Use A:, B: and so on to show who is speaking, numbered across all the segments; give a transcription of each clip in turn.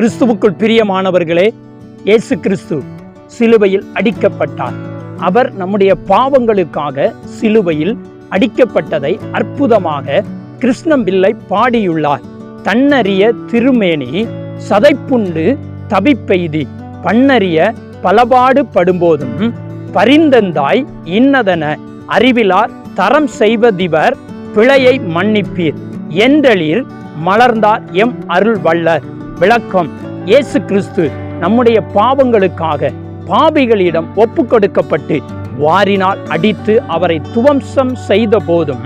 A: கிறிஸ்துவுக்குள் பிரியமானவர்களே இயேசு கிறிஸ்து சிலுவையில் அடிக்கப்பட்டார் அவர் நம்முடைய பாவங்களுக்காக சிலுவையில் அடிக்கப்பட்டதை அற்புதமாக கிருஷ்ணம் பிள்ளை பாடியுள்ளார் தன்னறிய திருமேனி சதைப்புண்டு தவிப்பெய்தி பண்ணறிய பலபாடு படும்போதும் பரிந்தந்தாய் இன்னதென அறிவிலார் தரம் செய்வதிவர் பிழையை மன்னிப்பீர் என்றளிர் மலர்ந்தார் எம் அருள் வள்ளர் விளக்கம் இயேசு கிறிஸ்து நம்முடைய பாவங்களுக்காக பாபிகளிடம் ஒப்பு கொடுக்கப்பட்டு வாரினால் அடித்து அவரை துவம்சம் செய்த போதும்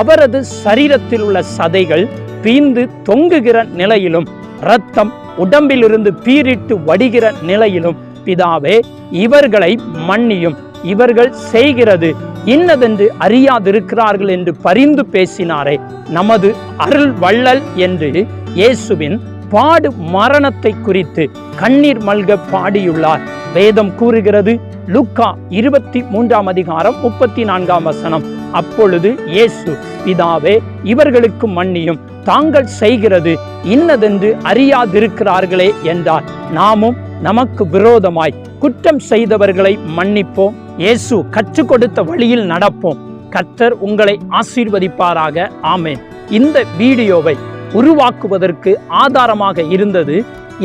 A: அவரது சரீரத்தில் உள்ள சதைகள் பீந்து தொங்குகிற நிலையிலும் இரத்தம் உடம்பிலிருந்து பீரிட்டு வடிகிற நிலையிலும் பிதாவே இவர்களை மன்னியும் இவர்கள் செய்கிறது இன்னதென்று அறியாதிருக்கிறார்கள் என்று பரிந்து பேசினாரே நமது அருள் வள்ளல் என்று இயேசுவின் பாடு மரணத்தை குறித்து கண்ணீர் மல்க பாடியுள்ளார் வேதம் கூறுகிறது லுக்கா இருபத்தி மூன்றாம் அதிகாரம் முப்பத்தி நான்காம் வசனம் அப்பொழுது இயேசு பிதாவே இவர்களுக்கு மன்னியும் தாங்கள் செய்கிறது இன்னதென்று அறியாதிருக்கிறார்களே என்றார் நாமும் நமக்கு விரோதமாய் குற்றம் செய்தவர்களை மன்னிப்போம் இயேசு கற்றுக் கொடுத்த வழியில் நடப்போம் கர்த்தர் உங்களை ஆசீர்வதிப்பாராக ஆமேன் இந்த வீடியோவை உருவாக்குவதற்கு ஆதாரமாக இருந்தது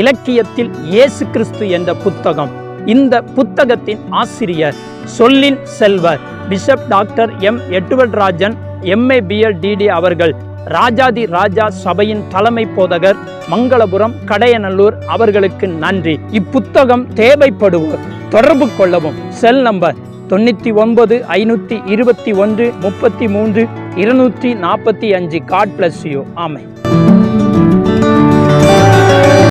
A: இலக்கியத்தில் இயேசு கிறிஸ்து என்ற புத்தகம் இந்த புத்தகத்தின் ஆசிரியர் சொல்லின் செல்வர் bishop doctor M Edward Rajan MA BL DD அவர்கள் ராஜாதி ராஜா சபையின் தலைமை போதகர் மங்களபுரம் கடையநல்லூர் அவர்களுக்கு நன்றி இப்புத்தகம் தேவைப்படுவோர் தொடர்பு கொள்ளவும் செல் நம்பர் தொண்ணூற்றி ஒன்பது ஐநூற்றி இருபத்தி ஒன்று முப்பத்தி மூன்று இருநூற்றி நாற்பத்தி அஞ்சு காட் பிளஸ் யூ ஆமை